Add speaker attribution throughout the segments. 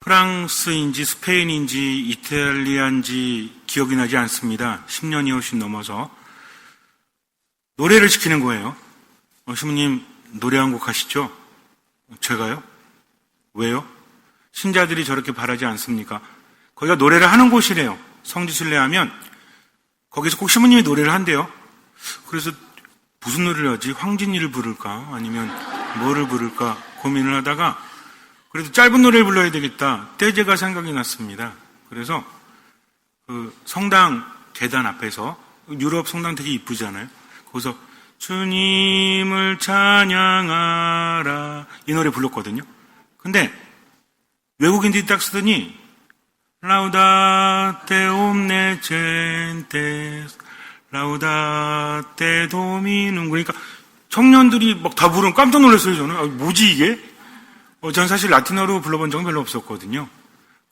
Speaker 1: 프랑스인지 스페인인지 이탈리아인지 기억이 나지 않습니다. 10년이 훨씬 넘어서 노래를 시키는 거예요. 어, 신부님 노래 한 곡 하시죠? 제가요? 왜요? 신자들이 저렇게 바라지 않습니까? 거기가 노래를 하는 곳이래요. 성지순례하면 거기서 꼭 신부님이 노래를 한대요. 그래서 무슨 노래를 하지? 황진이를 부를까? 아니면 뭐를 부를까? 고민을 하다가 그래도 짧은 노래를 불러야 되겠다. 떼제가 생각이 났습니다. 그래서 그 성당 계단 앞에서 유럽 성당 되게 이쁘잖아요. 거기서 주님을 찬양하라 이 노래 불렀거든요. 근데 외국인들이 딱 쓰더니 라우다테 옴네 젠테스 라우다테 도미눔 그러니까 청년들이 막 다 부르면 깜짝 놀랐어요 저는 아, 뭐지 이게? 어, 전 사실 라틴어로 불러본 적은 별로 없었거든요.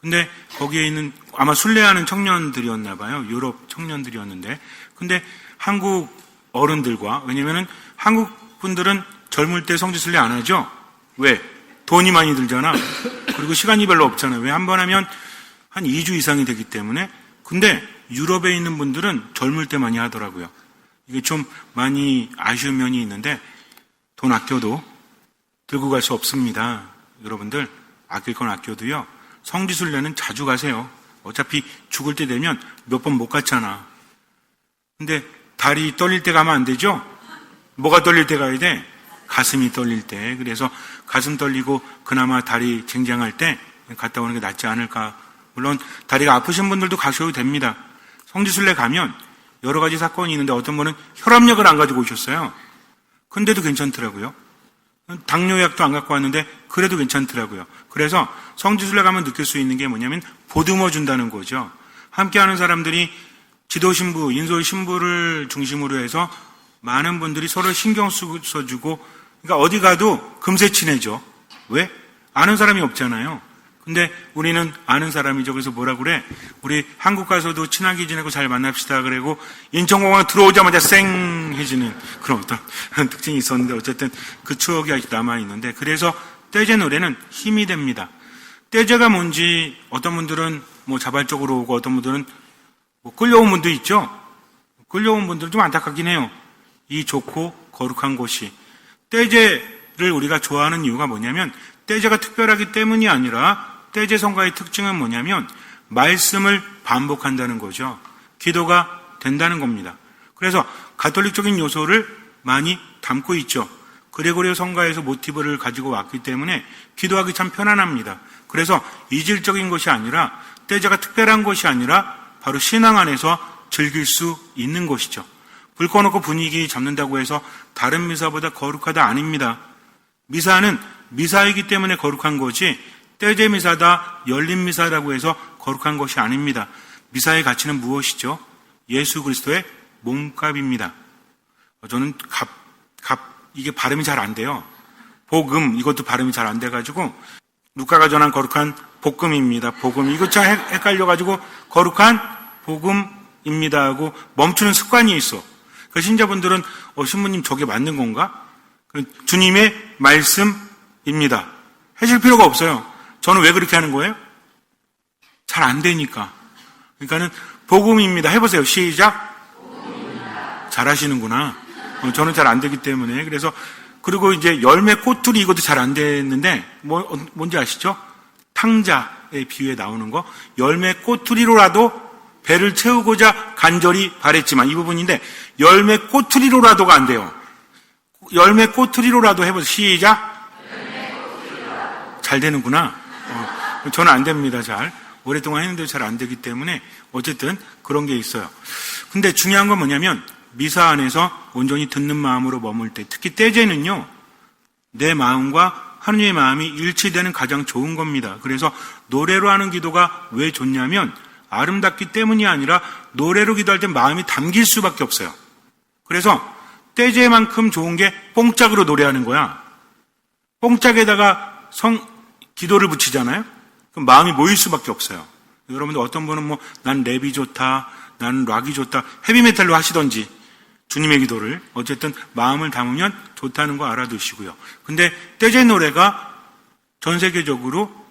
Speaker 1: 근데 거기에 있는 아마 순례하는 청년들이었나 봐요. 유럽 청년들이었는데. 근데 한국 어른들과 왜냐면은 한국 분들은 젊을 때 성지 순례 안 하죠. 왜? 돈이 많이 들잖아. 그리고 시간이 별로 없잖아요. 왜 한 번 하면 한 2주 이상이 되기 때문에. 근데 유럽에 있는 분들은 젊을 때 많이 하더라고요. 이게 좀 많이 아쉬운 면이 있는데 돈 아껴도 들고 갈 수 없습니다. 여러분들 아낄 건 아껴도요. 성지순례는 자주 가세요. 어차피 죽을 때 되면 몇 번 못 갔잖아. 근데 다리 떨릴 때 가면 안 되죠? 뭐가 떨릴 때 가야 돼? 가슴이 떨릴 때. 그래서 가슴 떨리고 그나마 다리 쟁쟁할 때 갔다 오는 게 낫지 않을까. 물론 다리가 아프신 분들도 가셔도 됩니다. 성지순례 가면 여러 가지 사건이 있는데 어떤 분은 혈압약을 안 가지고 오셨어요. 근데도 괜찮더라고요. 당뇨약도 안 갖고 왔는데 그래도 괜찮더라고요. 그래서 성지순례 가면 느낄 수 있는 게 뭐냐면 보듬어 준다는 거죠. 함께하는 사람들이 지도 신부, 인솔 신부를 중심으로 해서 많은 분들이 서로 신경 써주고 그러니까 어디 가도 금세 친해져. 왜? 아는 사람이 없잖아요. 근데 우리는 아는 사람이죠. 그래서 뭐라 그래? 우리 한국 가서도 친하게 지내고 잘 만납시다. 그리고 인천공항 들어오자마자 쌩 해지는 그런 어떤 특징이 있었는데 어쨌든 그 추억이 아직 남아있는데 그래서 떼제 노래는 힘이 됩니다. 떼제가 뭔지 어떤 분들은 뭐 자발적으로 오고 어떤 분들은 뭐 끌려온 분도 있죠. 끌려온 분들 좀 안타깝긴 해요. 이 좋고 거룩한 곳이 떼제를 우리가 좋아하는 이유가 뭐냐면 떼제가 특별하기 때문이 아니라 떼제 성가의 특징은 뭐냐면 말씀을 반복한다는 거죠. 기도가 된다는 겁니다. 그래서 가톨릭적인 요소를 많이 담고 있죠. 그레고리오 성가에서 모티브를 가지고 왔기 때문에 기도하기 참 편안합니다. 그래서 이질적인 것이 아니라 떼제가 특별한 것이 아니라 바로 신앙 안에서 즐길 수 있는 것이죠. 불 꺼놓고 분위기 잡는다고 해서 다른 미사보다 거룩하다 아닙니다. 미사는 미사이기 때문에 거룩한 거지 떼제 미사다 열린 미사라고 해서 거룩한 것이 아닙니다. 미사의 가치는 무엇이죠? 예수 그리스도의 몸값입니다. 저는 갑, 갑, 이게 발음이 잘 안 돼요. 복음, 이것도 발음이 잘 안 돼가지고, 누가가 전한 거룩한 복음입니다. 복음. 이거 참 헷갈려가지고, 거룩한 복음입니다 하고 멈추는 습관이 있어. 그 신자분들은, 어, 신부님 저게 맞는 건가? 그 주님의 말씀입니다. 해줄 필요가 없어요. 저는 왜 그렇게 하는 거예요? 잘 안 되니까. 그러니까는 복음입니다. 해보세요. 시작. 잘 하시는구나. 어, 저는 잘 안 되기 때문에. 그래서, 그리고 이제 열매 꼬투리 이것도 잘 안 됐는데, 뭐, 어, 뭔지 아시죠? 탕자의 비유에 나오는 거. 열매 꼬투리로라도 배를 채우고자 간절히 바랬지만, 이 부분인데, 열매 꼬투리로라도가 안 돼요. 열매 꼬투리로라도 해보세요. 시작. 잘 되는구나. 어, 저는 안 됩니다, 잘. 오랫동안 했는데 잘안 되기 때문에 어쨌든 그런 게 있어요. 근데 중요한 건 뭐냐면 미사 안에서 온전히 듣는 마음으로 머물 때 특히 때제는요. 내 마음과 하느님의 마음이 일치되는 가장 좋은 겁니다. 그래서 노래로 하는 기도가 왜 좋냐면 아름답기 때문이 아니라 노래로 기도할 때 마음이 담길 수밖에 없어요. 그래서 때제만큼 좋은 게 뽕짝으로 노래하는 거야. 뽕짝에다가 성 기도를 붙이잖아요. 그럼 마음이 모일 수밖에 없어요. 여러분들 어떤 분은 뭐 난 랩이 좋다, 난 락이 좋다, 헤비메탈로 하시던지 주님의 기도를 어쨌든 마음을 담으면 좋다는 거 알아두시고요. 근데 떼제 노래가 전 세계적으로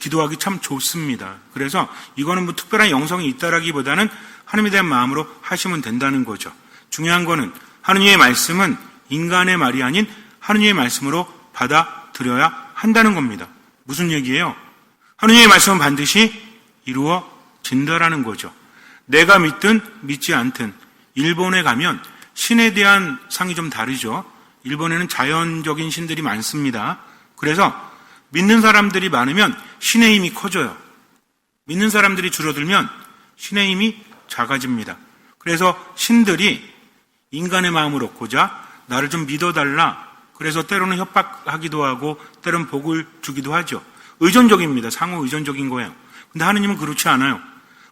Speaker 1: 기도하기 참 좋습니다. 그래서 이거는 뭐 특별한 영성이 있다라기보다는 하나님에 대한 마음으로 하시면 된다는 거죠. 중요한 거는 하느님의 말씀은 인간의 말이 아닌 하느님의 말씀으로 받아들여야 한다는 겁니다. 무슨 얘기예요? 하느님의 말씀은 반드시 이루어진다라는 거죠. 내가 믿든 믿지 않든 일본에 가면 신에 대한 상이 좀 다르죠. 일본에는 자연적인 신들이 많습니다. 그래서 믿는 사람들이 많으면 신의 힘이 커져요. 믿는 사람들이 줄어들면 신의 힘이 작아집니다. 그래서 신들이 인간의 마음을 얻고자 나를 좀 믿어달라. 그래서 때로는 협박하기도 하고 때로는 복을 주기도 하죠. 의존적입니다. 상호 의존적인 거예요. 근데 하느님은 그렇지 않아요.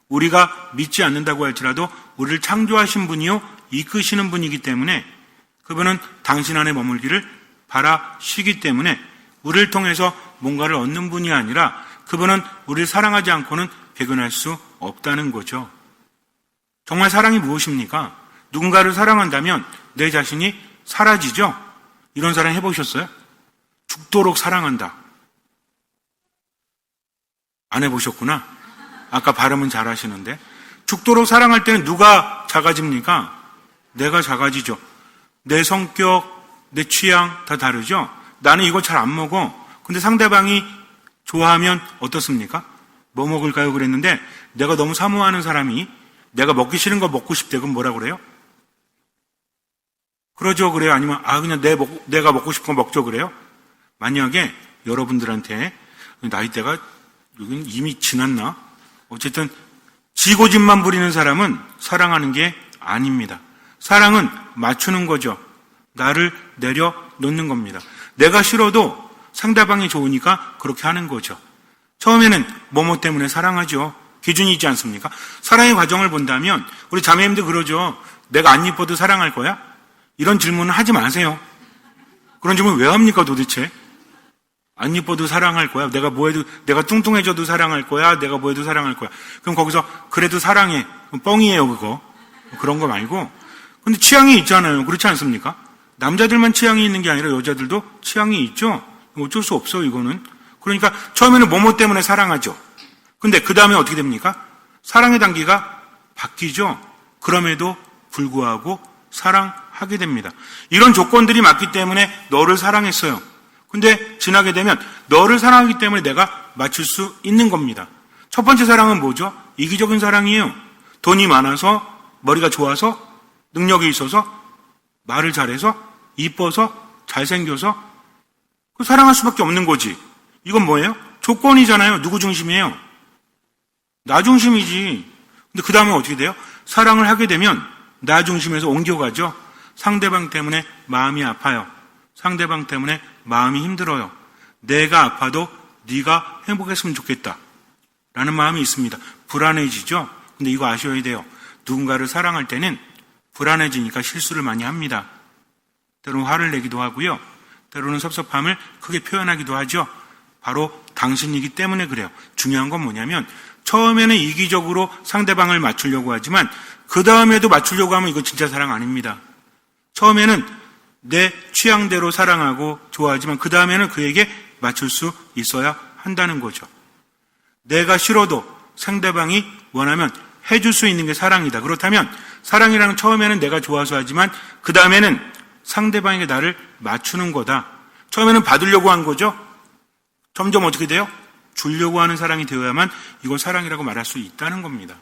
Speaker 1: 우리가 믿지 않는다고 할지라도 우리를 창조하신 분이요 이끄시는 분이기 때문에 그분은 당신 안에 머물기를 바라시기 때문에 우리를 통해서 뭔가를 얻는 분이 아니라 그분은 우리를 사랑하지 않고는 배근할 수 없다는 거죠. 정말 사랑이 무엇입니까? 누군가를 사랑한다면 내 자신이 사라지죠? 이런 사랑 해보셨어요? 죽도록 사랑한다. 안 해보셨구나. 아까 발음은 잘 하시는데. 죽도록 사랑할 때는 누가 작아집니까? 내가 작아지죠. 내 성격, 내 취향 다 다르죠? 나는 이거 잘 안 먹어. 근데 상대방이 좋아하면 어떻습니까? 뭐 먹을까요? 그랬는데 내가 너무 사모하는 사람이 내가 먹기 싫은 거 먹고 싶대. 그럼 뭐라 그래요? 그러죠. 그래요. 아니면 아 그냥 내 먹, 내가 먹고 싶은 거 먹죠. 그래요. 만약에 여러분들한테 나이대가 여긴 이미 지났나? 어쨌든 지고집만 부리는 사람은 사랑하는 게 아닙니다. 사랑은 맞추는 거죠. 나를 내려놓는 겁니다. 내가 싫어도 상대방이 좋으니까 그렇게 하는 거죠. 처음에는 뭐뭐 때문에 사랑하죠. 기준이 있지 않습니까? 사랑의 과정을 본다면 우리 자매님들 그러죠. 내가 안 이뻐도 사랑할 거야? 이런 질문은 하지 마세요. 그런 질문 왜 합니까 도대체? 안 이뻐도 사랑할 거야. 내가 뭐 해도, 내가 뚱뚱해져도 사랑할 거야. 내가 뭐 해도 사랑할 거야. 그럼 거기서, 그래도 사랑해. 뻥이에요, 그거. 그런 거 말고. 근데 취향이 있잖아요. 그렇지 않습니까? 남자들만 취향이 있는 게 아니라 여자들도 취향이 있죠? 어쩔 수 없어, 이거는. 그러니까 처음에는 뭐뭐 때문에 사랑하죠. 근데 그 다음에 어떻게 됩니까? 사랑의 단계가 바뀌죠. 그럼에도 불구하고 사랑하게 됩니다. 이런 조건들이 맞기 때문에 너를 사랑했어요. 근데 지나게 되면 너를 사랑하기 때문에 내가 맞출 수 있는 겁니다. 첫 번째 사랑은 뭐죠? 이기적인 사랑이에요. 돈이 많아서, 머리가 좋아서, 능력이 있어서, 말을 잘해서, 이뻐서, 잘생겨서, 그 사랑할 수밖에 없는 거지. 이건 뭐예요? 조건이잖아요. 누구 중심이에요? 나 중심이지. 근데 그 다음에 어떻게 돼요? 사랑을 하게 되면 나 중심에서 옮겨가죠. 상대방 때문에 마음이 아파요. 상대방 때문에 마음이 힘들어요. 내가 아파도 네가 행복했으면 좋겠다. 라는 마음이 있습니다. 불안해지죠? 근데 이거 아셔야 돼요. 누군가를 사랑할 때는 불안해지니까 실수를 많이 합니다. 때로는 화를 내기도 하고요. 때로는 섭섭함을 크게 표현하기도 하죠. 바로 당신이기 때문에 그래요. 중요한 건 뭐냐면 처음에는 이기적으로 상대방을 맞추려고 하지만 그 다음에도 맞추려고 하면 이거 진짜 사랑 아닙니다. 처음에는 내 취향대로 사랑하고 좋아하지만 그 다음에는 그에게 맞출 수 있어야 한다는 거죠. 내가 싫어도 상대방이 원하면 해줄 수 있는 게 사랑이다. 그렇다면 사랑이라는 처음에는 내가 좋아서 하지만 그 다음에는 상대방에게 나를 맞추는 거다. 처음에는 받으려고 한 거죠. 점점 어떻게 돼요? 주려고 하는 사랑이 되어야만 이걸 사랑이라고 말할 수 있다는 겁니다.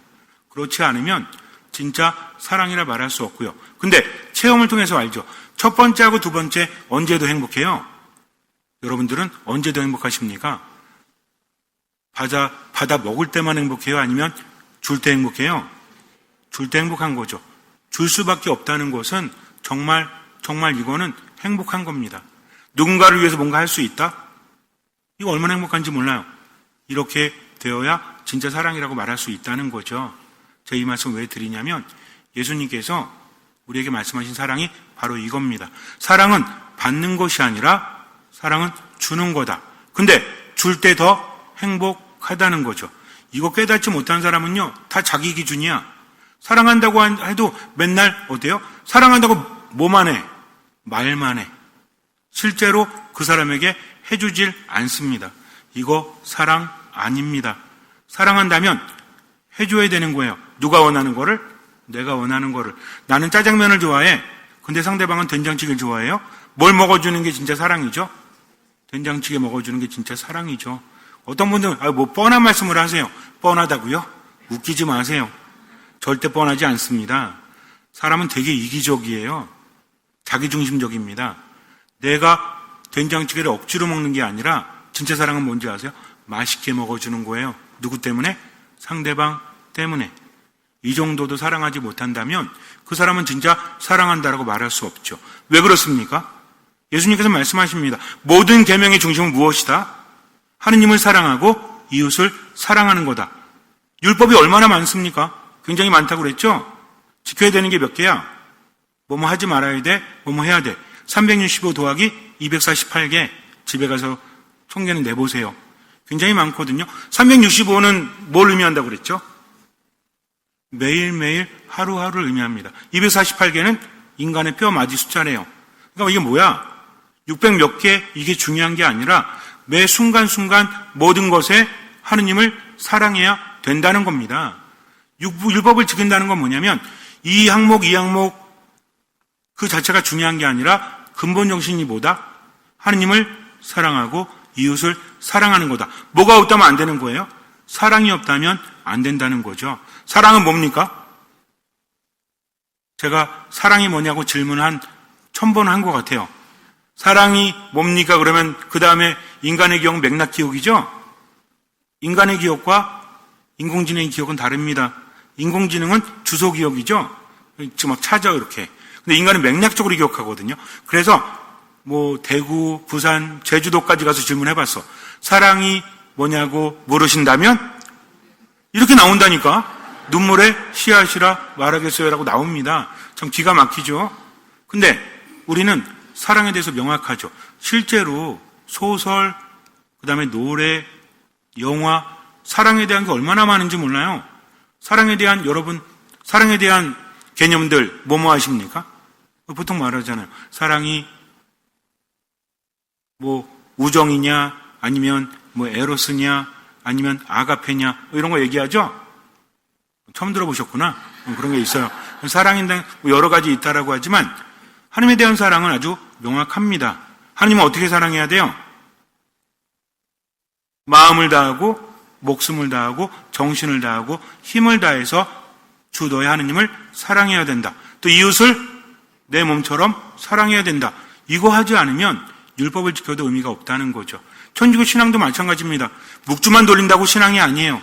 Speaker 1: 그렇지 않으면 진짜 사랑이라 말할 수 없고요. 근데 체험을 통해서 알죠. 첫 번째하고 두 번째 언제도 행복해요. 여러분들은 언제도 행복하십니까? 받아, 받아 먹을 때만 행복해요? 아니면 줄 때 행복해요? 줄 때 행복한 거죠. 줄 수밖에 없다는 것은 정말, 정말 이거는 행복한 겁니다. 누군가를 위해서 뭔가 할 수 있다? 이거 얼마나 행복한지 몰라요. 이렇게 되어야 진짜 사랑이라고 말할 수 있다는 거죠. 제가 이 말씀 왜 드리냐면 예수님께서 우리에게 말씀하신 사랑이 바로 이겁니다. 사랑은 받는 것이 아니라 사랑은 주는 거다. 근데 줄 때 더 행복하다는 거죠. 이거 깨닫지 못한 사람은요, 다 자기 기준이야. 사랑한다고 해도 맨날 어때요? 사랑한다고 뭐만 해? 말만 해. 실제로 그 사람에게 해주질 않습니다. 이거 사랑 아닙니다. 사랑한다면 해줘야 되는 거예요. 누가 원하는 거를? 내가 원하는 거를. 나는 짜장면을 좋아해. 근데 상대방은 된장찌개를 좋아해요? 뭘 먹어주는 게 진짜 사랑이죠? 된장찌개 먹어주는 게 진짜 사랑이죠. 어떤 분들은, 아, 뭐, 뻔한 말씀을 하세요. 뻔하다고요? 웃기지 마세요. 절대 뻔하지 않습니다. 사람은 되게 이기적이에요. 자기중심적입니다. 내가 된장찌개를 억지로 먹는 게 아니라, 진짜 사랑은 뭔지 아세요? 맛있게 먹어주는 거예요. 누구 때문에? 상대방 때문에. 이 정도도 사랑하지 못한다면 그 사람은 진짜 사랑한다라고 말할 수 없죠. 왜 그렇습니까? 예수님께서 말씀하십니다. 모든 계명의 중심은 무엇이다? 하느님을 사랑하고 이웃을 사랑하는 거다. 율법이 얼마나 많습니까? 굉장히 많다고 그랬죠? 지켜야 되는 게 몇 개야? 뭐뭐 하지 말아야 돼? 뭐뭐 해야 돼? 365 더하기 248개 집에 가서 총계는 내보세요. 굉장히 많거든요. 365는 뭘 의미한다고 그랬죠? 매일매일 하루하루를 의미합니다. 248개는 인간의 뼈 마디 숫자래요. 그러니까 이게 뭐야? 600 몇 개 이게 중요한 게 아니라 매 순간순간 모든 것에 하느님을 사랑해야 된다는 겁니다. 율법을 지킨다는 건 뭐냐면 이 항목 이 항목 그 자체가 중요한 게 아니라 근본 정신이 뭐다? 하느님을 사랑하고 이웃을 사랑하는 거다. 뭐가 없다면 안 되는 거예요? 사랑이 없다면 안 된다는 거죠. 사랑은 뭡니까? 제가 사랑이 뭐냐고 질문 한 천번 한 것 같아요. 사랑이 뭡니까? 그러면 그 다음에 인간의 기억 맥락 기억이죠? 인간의 기억과 인공지능의 기억은 다릅니다. 인공지능은 주소 기억이죠? 지금 막 찾아, 이렇게. 근데 인간은 맥락적으로 기억하거든요. 그래서 뭐 대구, 부산, 제주도까지 가서 질문해 봤어. 사랑이 뭐냐고 물으신다면 이렇게 나온다니까. 눈물에 씨앗이라 말하겠어요라고 나옵니다. 참 기가 막히죠. 근데 우리는 사랑에 대해서 명확하죠. 실제로 소설, 그 다음에 노래, 영화, 사랑에 대한 게 얼마나 많은지 몰라요. 사랑에 대한 여러분, 사랑에 대한 개념들 뭐뭐 하십니까? 보통 말하잖아요. 사랑이 뭐 우정이냐 아니면 뭐 에로스냐 아니면 아가페냐 뭐 이런 거 얘기하죠. 처음 들어보셨구나. 그런 게 있어요. 사랑인데 여러 가지 있다라고 하지만 하나님에 대한 사랑은 아주 명확합니다. 하나님은 어떻게 사랑해야 돼요? 마음을 다하고 목숨을 다하고 정신을 다하고 힘을 다해서 주 너의 하느님을 사랑해야 된다. 또 이웃을 내 몸처럼 사랑해야 된다. 이거 하지 않으면 율법을 지켜도 의미가 없다는 거죠. 천주교 신앙도 마찬가지입니다. 묵주만 돌린다고 신앙이 아니에요.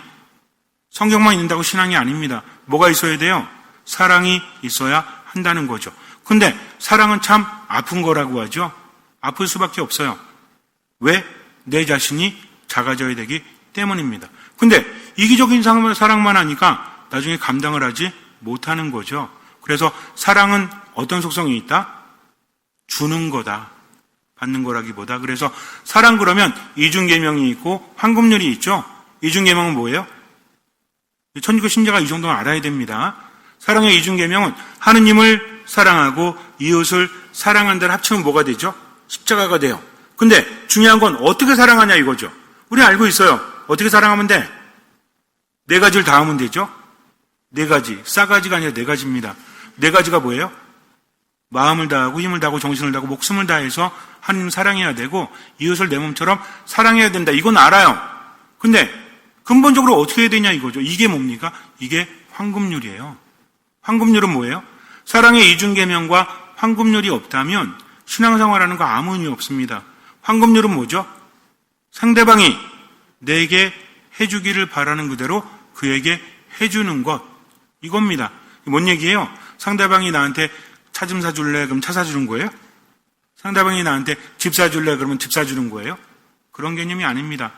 Speaker 1: 성경만 있는다고 신앙이 아닙니다. 뭐가 있어야 돼요? 사랑이 있어야 한다는 거죠. 근데 사랑은 참 아픈 거라고 하죠. 아플 수밖에 없어요. 왜? 내 자신이 작아져야 되기 때문입니다. 근데 이기적인 사랑만 하니까 나중에 감당을 하지 못하는 거죠. 그래서 사랑은 어떤 속성이 있다? 주는 거다. 받는 거라기보다. 그래서 사랑 그러면 이중계명이 있고 황금률이 있죠. 이중계명은 뭐예요? 천주교 신자가 이 정도는 알아야 됩니다. 사랑의 이중계명은 하느님을 사랑하고 이웃을 사랑한다를 합치면 뭐가 되죠? 십자가가 돼요. 근데 중요한 건 어떻게 사랑하냐 이거죠. 우리 알고 있어요. 어떻게 사랑하면 돼? 네 가지를 다 하면 되죠? 네 가지. 싸가지가 아니라 네 가지입니다. 네 가지가 뭐예요? 마음을 다하고 힘을 다하고 정신을 다하고 목숨을 다해서 하나님 사랑해야 되고 이웃을 내 몸처럼 사랑해야 된다. 이건 알아요. 근데 근본적으로 어떻게 해야 되냐 이거죠. 이게 뭡니까? 이게 황금률이에요. 황금률은 뭐예요? 사랑의 이중계명과 황금률이 없다면 신앙생활하는 거 아무 의미 없습니다. 황금률은 뭐죠? 상대방이 내게 해주기를 바라는 그대로 그에게 해주는 것. 이겁니다. 뭔 얘기예요? 상대방이 나한테 차 좀 사줄래? 그럼 차 사주는 거예요? 상대방이 나한테 집 사줄래? 그러면 집 사주는 거예요? 그런 개념이 아닙니다.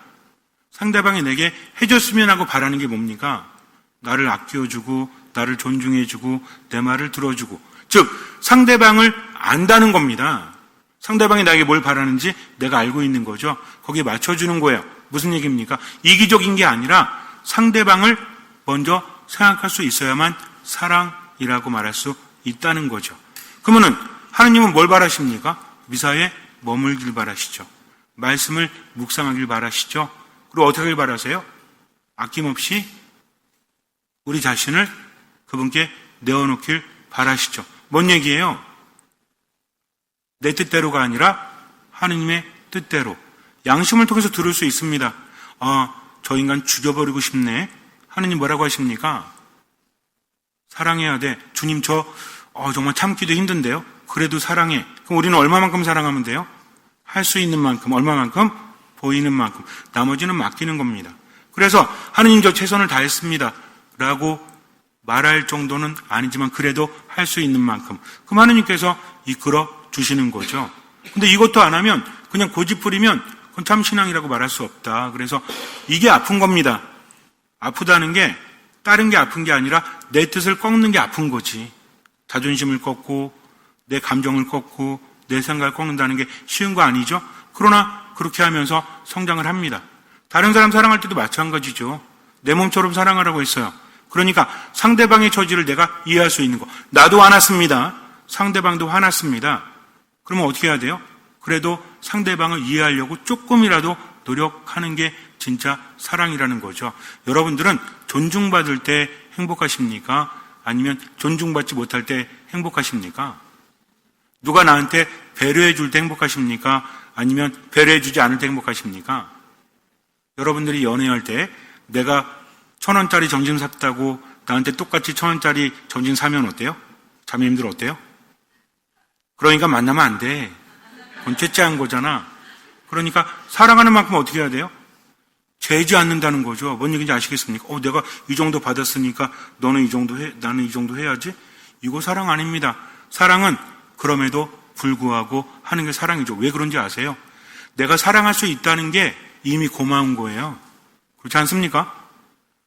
Speaker 1: 상대방이 내게 해줬으면 하고 바라는 게 뭡니까? 나를 아껴주고, 나를 존중해주고, 내 말을 들어주고. 즉, 상대방을 안다는 겁니다. 상대방이 나에게 뭘 바라는지 내가 알고 있는 거죠. 거기에 맞춰주는 거예요. 무슨 얘기입니까? 이기적인 게 아니라 상대방을 먼저 생각할 수 있어야만 사랑이라고 말할 수 있다는 거죠. 그러면은 하느님은 뭘 바라십니까? 미사에 머물길 바라시죠. 말씀을 묵상하길 바라시죠. 그리고 어떻게 바라세요? 아낌없이 우리 자신을 그분께 내어놓길 바라시죠. 뭔 얘기예요? 내 뜻대로가 아니라 하느님의 뜻대로. 양심을 통해서 들을 수 있습니다. 아, 저 인간 죽여버리고 싶네. 하느님 뭐라고 하십니까? 사랑해야 돼. 주님 저 어, 정말 참기도 힘든데요. 그래도 사랑해. 그럼 우리는 얼마만큼 사랑하면 돼요? 할 수 있는 만큼, 얼마만큼? 보이는 만큼. 나머지는 맡기는 겁니다. 그래서 하느님 저 최선을 다했습니다. 라고 말할 정도는 아니지만 그래도 할 수 있는 만큼. 그럼 하느님께서 이끌어 주시는 거죠. 근데 이것도 안 하면 그냥 고집 부리면 그건 참 신앙이라고 말할 수 없다. 그래서 이게 아픈 겁니다. 아프다는 게 다른 게 아픈 게 아니라 내 뜻을 꺾는 게 아픈 거지. 자존심을 꺾고 내 감정을 꺾고 내 생각을 꺾는다는 게 쉬운 거 아니죠? 그러나 그렇게 하면서 성장을 합니다. 다른 사람 사랑할 때도 마찬가지죠. 내 몸처럼 사랑하라고 했어요. 그러니까 상대방의 처지를 내가 이해할 수 있는 거. 나도 화났습니다. 상대방도 화났습니다. 그러면 어떻게 해야 돼요? 그래도 상대방을 이해하려고 조금이라도 노력하는 게 진짜 사랑이라는 거죠. 여러분들은 존중받을 때 행복하십니까? 아니면 존중받지 못할 때 행복하십니까? 누가 나한테 배려해 줄 때 행복하십니까? 아니면 배려해 주지 않을 때 행복하십니까? 여러분들이 연애할 때 내가 천 원짜리 점심 샀다고 나한테 똑같이 천 원짜리 점심 사면 어때요? 자매님들 어때요? 그러니까 만나면 안 돼. 그건 째째한 거잖아. 그러니까 사랑하는 만큼 어떻게 해야 돼요? 죄지 않는다는 거죠. 뭔 얘기인지 아시겠습니까? 어, 내가 이 정도 받았으니까 너는 이 정도 해, 나는 이 정도 해야지? 이거 사랑 아닙니다. 사랑은 그럼에도 불구하고 하는 게 사랑이죠. 왜 그런지 아세요? 내가 사랑할 수 있다는 게 이미 고마운 거예요. 그렇지 않습니까?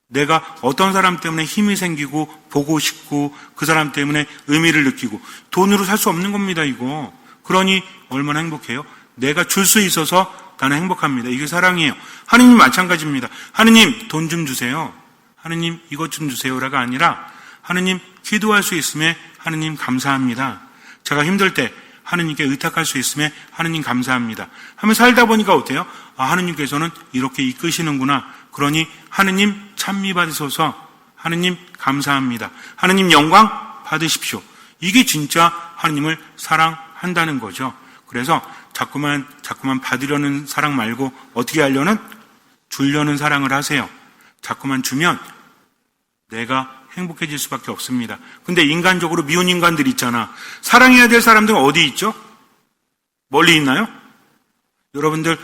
Speaker 1: 내가 어떤 사람 때문에 힘이 생기고 보고 싶고 그 사람 때문에 의미를 느끼고 돈으로 살 수 없는 겁니다, 이거. 그러니 얼마나 행복해요? 내가 줄 수 있어서 나는 행복합니다. 이게 사랑이에요. 하느님 마찬가지입니다. 하느님 돈 좀 주세요. 하느님 이것 좀 주세요라가 아니라 하느님 기도할 수 있음에 하느님 감사합니다. 제가 힘들 때 하느님께 의탁할 수 있음에 하느님 감사합니다. 하면 살다 보니까 어때요? 아, 하느님께서는 이렇게 이끄시는구나. 그러니 하느님 찬미 받으소서. 하느님 감사합니다. 하느님 영광 받으십시오. 이게 진짜 하느님을 사랑한다는 거죠. 그래서 자꾸만 자꾸만 받으려는 사랑 말고 어떻게 하려는 주려는 사랑을 하세요. 자꾸만 주면 내가 행복해질 수밖에 없습니다. 근데 인간적으로 미운 인간들 있잖아. 사랑해야 될 사람들은 어디 있죠? 멀리 있나요? 여러분들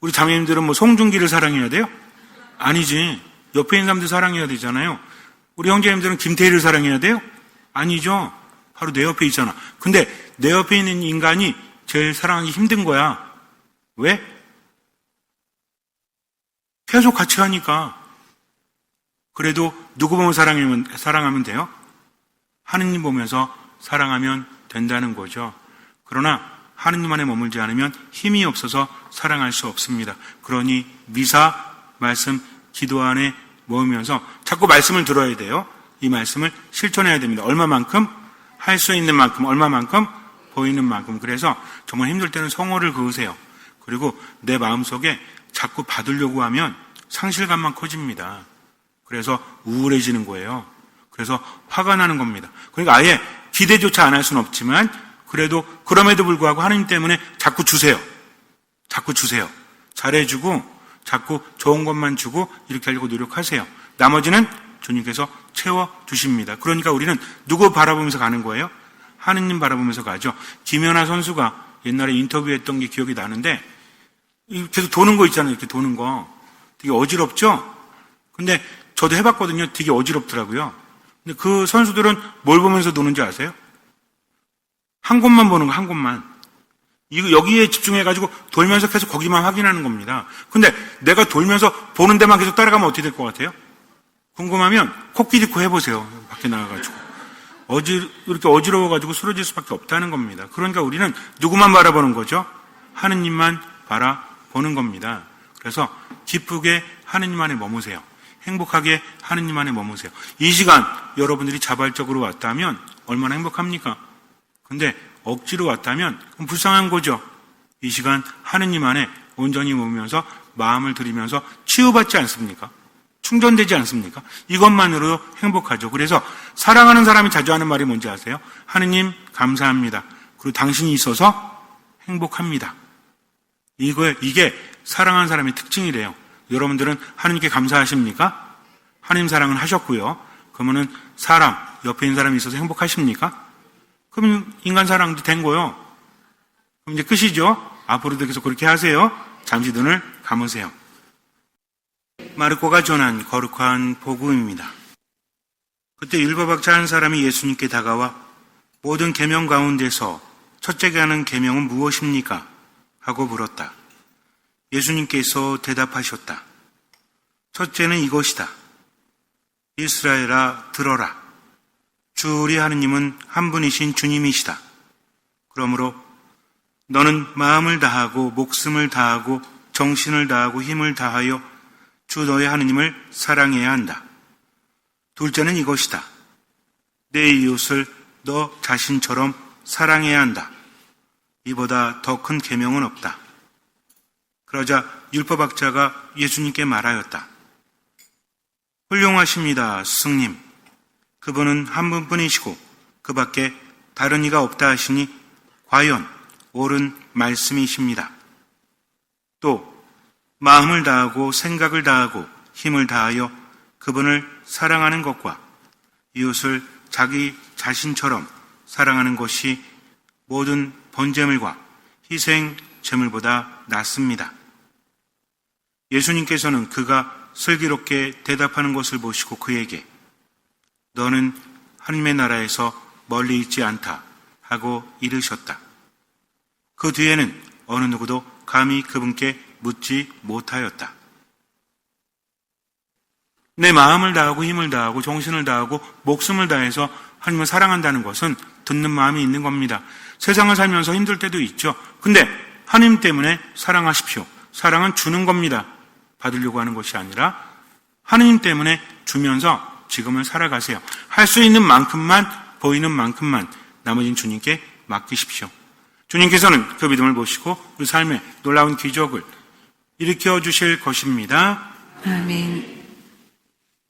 Speaker 1: 우리 자매님들은 뭐 송중기를 사랑해야 돼요? 아니지. 옆에 있는 사람들 사랑해야 되잖아요. 우리 형제님들은 김태희를 사랑해야 돼요? 아니죠. 바로 내 옆에 있잖아. 근데 내 옆에 있는 인간이 제일 사랑하기 힘든 거야. 왜? 계속 같이 하니까. 그래도 누구 보면 사랑하면, 사랑하면 돼요? 하느님 보면서 사랑하면 된다는 거죠. 그러나 하느님 안에 머물지 않으면 힘이 없어서 사랑할 수 없습니다. 그러니 미사, 말씀, 기도 안에 모으면서 자꾸 말씀을 들어야 돼요. 이 말씀을 실천해야 됩니다. 얼마만큼? 할 수 있는 만큼, 얼마만큼? 보이는 만큼. 그래서 정말 힘들 때는 성호를 그으세요. 그리고 내 마음속에 자꾸 받으려고 하면 상실감만 커집니다. 그래서 우울해지는 거예요. 그래서 화가 나는 겁니다. 그러니까 아예 기대조차 안 할 수는 없지만 그래도 그럼에도 불구하고 하나님 때문에 자꾸 주세요. 자꾸 주세요. 잘해주고 자꾸 좋은 것만 주고 이렇게 하려고 노력하세요. 나머지는 주님께서 채워 주십니다. 그러니까 우리는 누구 바라보면서 가는 거예요? 하느님 바라보면서 가죠. 김연아 선수가 옛날에 인터뷰했던 게 기억이 나는데 계속 도는 거 있잖아요. 이렇게 도는 거. 되게 어지럽죠? 근데 저도 해봤거든요. 되게 어지럽더라고요. 근데 그 선수들은 뭘 보면서 노는지 아세요? 한 곳만 보는 거, 한 곳만. 이거 여기에 집중해가지고 돌면서 계속 거기만 확인하는 겁니다. 근데 내가 돌면서 보는 데만 계속 따라가면 어떻게 될 것 같아요? 궁금하면 코끼리 코 해보세요. 밖에 나가가지고. 어지, 이렇게 어지러워가지고 쓰러질 수밖에 없다는 겁니다. 그러니까 우리는 누구만 바라보는 거죠? 하느님만 바라보는 겁니다. 그래서 기쁘게 하느님 안에 머무세요. 행복하게 하느님 안에 머무세요. 이 시간 여러분들이 자발적으로 왔다면 얼마나 행복합니까? 근데 억지로 왔다면 불쌍한 거죠. 이 시간 하느님 안에 온전히 머무면서 마음을 들이면서 치유받지 않습니까? 충전되지 않습니까? 이것만으로 행복하죠. 그래서 사랑하는 사람이 자주 하는 말이 뭔지 아세요? 하느님 감사합니다. 그리고 당신이 있어서 행복합니다. 이거 이게 사랑하는 사람의 특징이래요. 여러분들은 하느님께 감사하십니까? 하느님 사랑은 하셨고요. 그러면은 사람 옆에 있는 사람이 있어서 행복하십니까? 그럼 인간 사랑도 된 거요. 그럼 이제 끝이죠. 앞으로도 계속 그렇게 하세요. 잠시 눈을 감으세요. 마르코가 전한 거룩한 복음입니다. 그때 율법학자 한 사람이 예수님께 다가와 모든 계명 가운데서 첫째가 하는 계명은 무엇입니까? 하고 물었다. 예수님께서 대답하셨다. 첫째는 이것이다. 이스라엘아 들어라. 주 우리 하느님은 한 분이신 주님이시다. 그러므로 너는 마음을 다하고 목숨을 다하고 정신을 다하고 힘을 다하여 주 너의 하느님을 사랑해야 한다. 둘째는 이것이다. 내 이웃을 너 자신처럼 사랑해야 한다. 이보다 더 큰 계명은 없다. 그러자 율법학자가 예수님께 말하였다. 훌륭하십니다, 스승님. 그분은 한 분뿐이시고 그 밖에 다른 이가 없다 하시니 과연 옳은 말씀이십니다. 또 마음을 다하고 생각을 다하고 힘을 다하여 그분을 사랑하는 것과 이웃을 자기 자신처럼 사랑하는 것이 모든 번제물과 희생 제물보다 낫습니다. 예수님께서는 그가 슬기롭게 대답하는 것을 보시고 그에게 너는 하나님의 나라에서 멀리 있지 않다 하고 이르셨다. 그 뒤에는 어느 누구도 감히 그분께 묻지 못하였다. 내 마음을 다하고 힘을 다하고 정신을 다하고 목숨을 다해서 하나님을 사랑한다는 것은 듣는 마음이 있는 겁니다. 세상을 살면서 힘들 때도 있죠. 근데 하나님 때문에 사랑하십시오. 사랑은 주는 겁니다. 받으려고 하는 것이 아니라 하나님 때문에 주면서 지금을 살아가세요. 할 수 있는 만큼만 보이는 만큼만 나머지는 주님께 맡기십시오. 주님께서는 그 믿음을 보시고 우리 삶에 놀라운 기적을 일으켜 주실 것입니다.
Speaker 2: 아멘.